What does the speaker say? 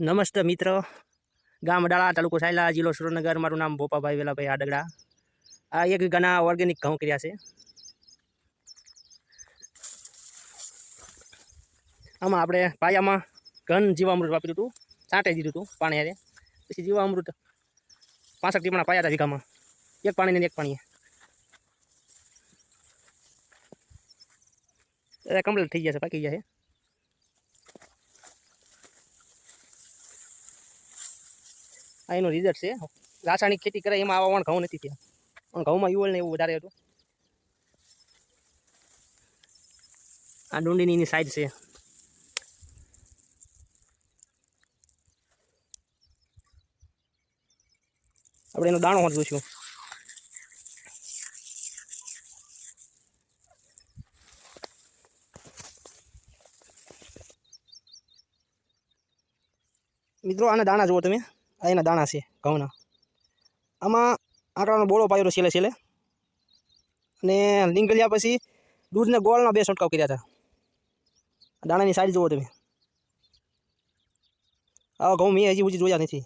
નમસ્તે મિત્ર. ગામ અડાળા, તાલુકો સાયલા, જિલ્લો સુરેન્દ્રનગર. મારું નામ ભોપાભાઈ વેલાભાઈ આડગડા. આ એક ઘણા ઓર્ગેનિક ઘઉં કર્યા છે. આમાં આપણે પાયામાં ઘન જીવામૃત વાપર્યું હતું. છાંટે દીધું હતું પાણી હારે. પછી જીવામૃત પાસઠ ટીપણા પાયા હતા વીઘામાં. એક પાણીને એક પાણીએ. કમ્પ્લીટ થઈ ગયા છે, પાકી ગયા છે. આ એનું રિઝલ્ટ છે. રાસાયણિક ખેતી કરે, એમાં આવા વણ ઘઉં નથી થયા. પણ ઘઉંમાં યુવલ ને એવું વધારે હતું. આ ડુંડીની એની સાઈઝ છે. આપણે એનો દાણો હોત છું મિત્રો, આના દાણા જુઓ તમે. આ એના દાણા છે, ઘઉંના. આમાં આંકડાનો બોળો પાયરો છેલ્લે છેલ્લે. અને લીંગલ્યા પછી દૂધને ગોળના બે છંટકાવ કર્યા હતા. દાણાની સાઈઝ જુઓ તમે. આવા ઘઉં મેં હજી હજી જોયા નથી.